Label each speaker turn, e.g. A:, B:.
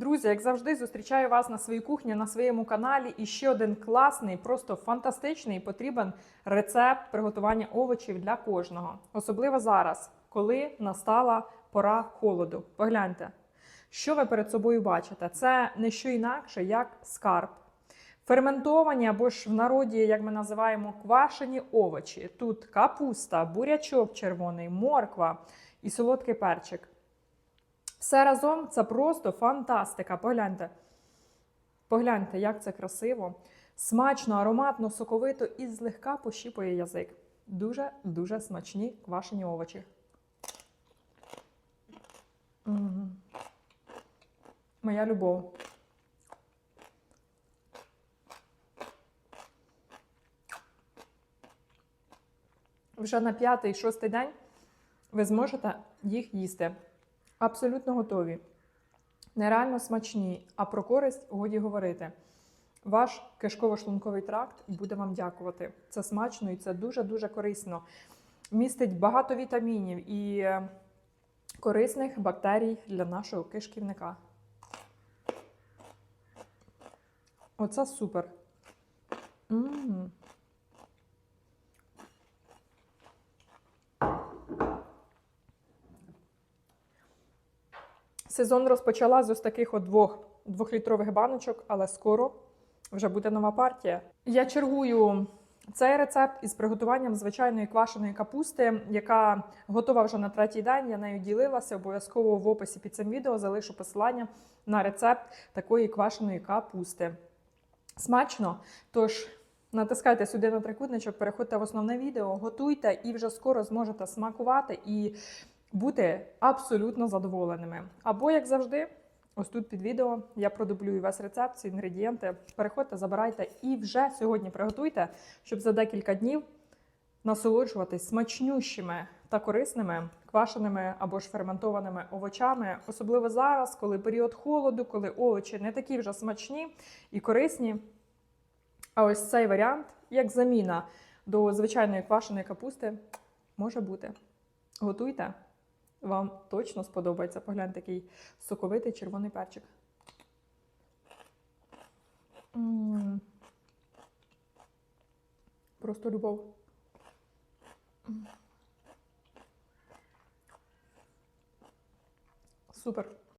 A: Друзі, як завжди, зустрічаю вас на своїй кухні, на своєму каналі. І ще один класний, просто фантастичний потрібен рецепт приготування овочів для кожного. Особливо зараз, коли настала пора холоду. Погляньте, що ви перед собою бачите? Це не що інакше, як скарб. Ферментовані або ж в народі, як ми називаємо, квашені овочі. Тут капуста, бурячок червоний, морква і солодкий перчик. Все разом це просто фантастика. Погляньте. Погляньте, як це красиво, смачно, ароматно, соковито і злегка пощіпує язик. Дуже-дуже смачні квашені овочі. М. Моя любов. Вже на п'ятий-шостий день ви зможете їх їсти. Абсолютно готові. Нереально смачні, а про користь годі говорити. Ваш кишково-шлунковий тракт буде вам дякувати. Це смачно і це дуже-дуже корисно. Містить багато вітамінів і е, корисних бактерій для нашого кишківника. Оце супер. м Сезон розпочала з ось таких от двох двохлітрових баночок, але скоро вже буде нова партія. Я чергую цей рецепт із приготуванням звичайної квашеної капусти, яка готова вже на третій день. Я нею ділилася. Обов'язково в описі під цим відео залишу посилання на рецепт такої квашеної капусти. Смачно! Тож натискайте сюди на трикутничок, переходьте в основне відео, готуйте і вже скоро зможете смакувати і бути абсолютно задоволеними. Або, як завжди, ось тут під відео я продублюю весь рецепт, ці інгредієнти. Переходьте, забирайте і вже сьогодні приготуйте, щоб за декілька днів насолоджуватись смачнющими та корисними квашеними або ж ферментованими овочами, особливо зараз, коли період холоду, коли овочі не такі вже смачні і корисні. А ось цей варіант, як заміна до звичайної квашеної капусти, може бути. Готуйте. Вам точно сподобається. Погляньте такий соковитий червоний перчик. Просто любов. Супер.